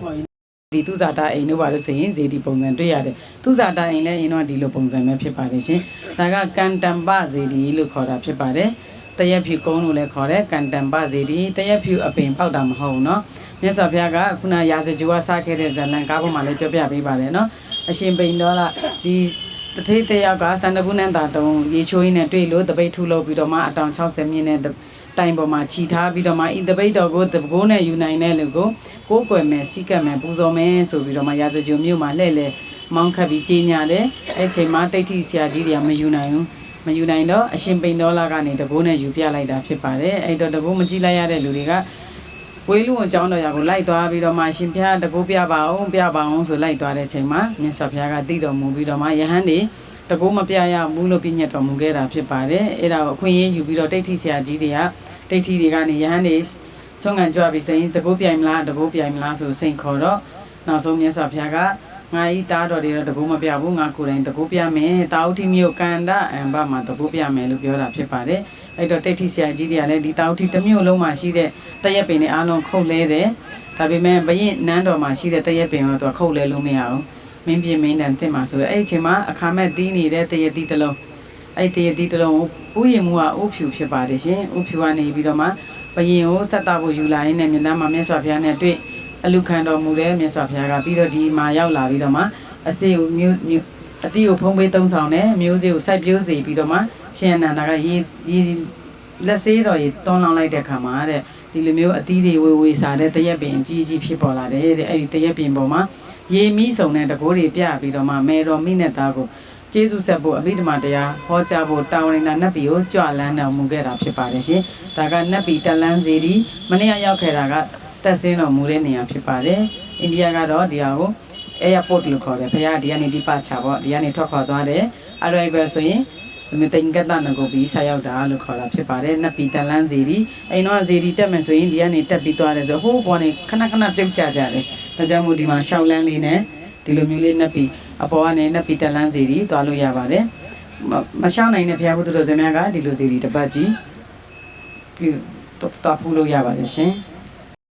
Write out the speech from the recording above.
ပေါ်ရင်ဒီသူဇာတာအိမ်တို့ပါလို့ဆိုရင်ဇေဒီပုံစံတွေ့ရတယ်သူဇာတာအိမ်လည်းရင်တော့ဒီလိုပုံစံပဲဖြစ်ပါတယ်ရှင်ဒါကကန်တမ်ပဇေဒီလို့ခေါ်တာဖြစ်ပါတယ်တရက်ဖြူကုန်းလို့လည်းခေါ်တယ်ကန်တမ်ပဇေဒီတရက်ဖြူအပင်ပေါက်တာမဟုတ်ဘူးเนาะမြတ်စွာဘုရားကခုနရာဇဂျူကစခဲ့တဲ့ဇလံကားပေါ်မှာလည်းပြောပြပေးပါတယ်เนาะအရှင်ပိန်တော်လာဒီတထိတ်တယောက်ကစန္ဒကုနန္တာတုံရေချိုးရင်းနဲ့တွေ့လို့တပိတ်ထုလုပ်ပြီးတော့မှအတောင်60မြင့်နဲ့ တိုင်ပေါ်မှာခြီထားပြီးတော့မှဤတပိတ်တော်ကိုတပကိုးနဲ့ယူနိုင်တဲ့လူကိုကိုးကွယ်မယ်စီးကပ်မယ်ပူဇော်မယ်ဆိုပြီးတော့မှရာဇဂျူမြို့မှာလှည့်လေမောင်းခတ်ပြီးကြီးညာတယ်အဲ့ချိန်မှာတိတ်ထိဆရာကြီးတွေကမယူနိုင်ဘူးမယူနိုင်တော့အရှင်ပိန်တော်လာကနေတကိုးနဲ့ယူပြလိုက်တာဖြစ်ပါတယ်အဲ့တော့တကိုးမကြည့်လိုက်ရတဲ့လူတွေကဝေးလူဝန်ကျောင်းတော်ရာကိုလိုက်သွားပြီးတော့မှရှင်ဖျားတကူပြပါအောင်ပြပါအောင်ဆိုလိုက်သွားတဲ့ချိန်မှာမြတ်စွာဘုရားကတည်တော်မူပြီးတော့မှယဟန်နေ တကူမပြရဘူးလို့ပြညတ်တော်မူခဲ့တာဖြစ်ပါတယ်အဲ့ဒါကိုအခွင့်အရေးယူပြီးတော့တိဋ္ဌိဆရာကြီးတွေကတိဋ္ဌိတွေကနေယဟန်နေဆုံးခံကြွပြီးဆိုရင်တကူပြိုင်မလားတကူပြိုင်မလားဆိုစိန်ခေါ်တော့နောက်ဆုံးမြတ်စွာဘုရားကငါဤသားတော်တွေတော့တကူမပြဘူးငါကိုယ်တိုင်တကူပြမယ်တာဝတိမြို့ကန္တအံဘမှာတကူပြမယ်လို့ပြောတာဖြစ်ပါတယ်အဲ့တော့တိဋ္ဌိဆရာကြီးတွေကလည်းဒီတာဝတိတစ်မြို့လုံးမှာရှိတဲ့တရက်ပင်တွေအားလုံးခုတ်လဲတယ်ဒါပေမဲ့ဘရင်နန်းတော်မှာရှိတဲ့တရက်ပင်တော့သူကခုတ်လဲလို့မရဘူး မင်းပြင်းမင်းတန်တင်မှာဆိုတော့အဲ့ဒီအချိန်မှာအခါမဲ့တီးနေတဲ့တရက်တီးတစ်လုံးအဲ့ဒီတရက်တီးတစ်လုံးကိုဥယျာဉ်မူကဥဖြူဖြစ်ပါတယ်ရှင်ဥဖြူကနေပြီးတော့မှဘရင်ကိုဆက်တာဖို့ယူလာရင်းနဲ့မြတ်သားမှာမြတ်စွာဘုရားနဲ့တွေ့အလူခံတော်မူတဲ့မြတ်စွာဘုရားကပြီးတော့ဒီမှာရောက်လာပြီးတော့မှအစေကိုမျိုးမျိုးအတိကိုဖုံးပေးသုံးဆောင်တယ်မျိုးစေ့ကိုစိုက်ပျိုးစေပြီးတော့မှရှင်အနန္ဒာကရေရေလက်စေးတော်ရေတွန်းလောင်းလိုက်တဲ့ခါမှာတဲ့ဒီလိုမျိုးအသီးတွေဝေဝေစားတဲ့တရက်ပင်အကြီးကြီးဖြစ်ပေါ်လာတယ်တဲ့အဲ့ဒီတရက်ပင်ပေါ်မှာ ရေမီးစုံတဲ့တကိုးတွေပြပြီးတော့မှမေတော်မိနဲ့သားကိုကျေးဇူးဆက်ဖို့အဘိဓမ္မာတရားဟောကြားဖို့တာဝန်ရင်သာနတ်ပြည်ကိုကြွလန်းတော်မူခဲ့တာဖြစ်ပါတယ်ရှင်ဒါကနတ်ပြည်တလန်းစီဒီမနေ့ကရောက်ခဲ့တာကတက်ဆင်းတော်မူတဲ့နေရာဖြစ်ပါတယ်အိန္ဒိယကတော့ဒီဟာကို airport လို့ခေါ်တယ်ဘုရားဒီကနေဒီပါချာပေါ့ဒီကနေထွက်ခွာသွားတယ် arrival ဆိုရင် မသိင်္ဂတနကိုပြီးဆက်ရောက်တာလို့ခေါ်တာဖြစ်ပါတယ်နတ်ပြည်တလန်းစီဒီအိမ်တော့ဇီဒီတက်မယ်ဆိုရင်ဒီကနေတက်ပြီးသွားတယ်ဆိုဟိုးဘောနေခဏခဏပြုတ်ကြကြတယ်ဒါကြောင့်မို့ဒီမှာရှောက်လန်းလေးနဲ့ဒီလိုမျိုးလေးနတ်ပြည်အပေါ်ကနေနတ်ပြည်တလန်းစီဒီသွားလို့ရပါတယ်မမရှောင်းနိုင်တဲ့ဘုရားဘုဒ္ဓတော်စမြတ်ကဒီလိုစီဒီတစ်ပတ်ကြီးပြီးတော့ဖူးလို့ရပါတယ်ရှင်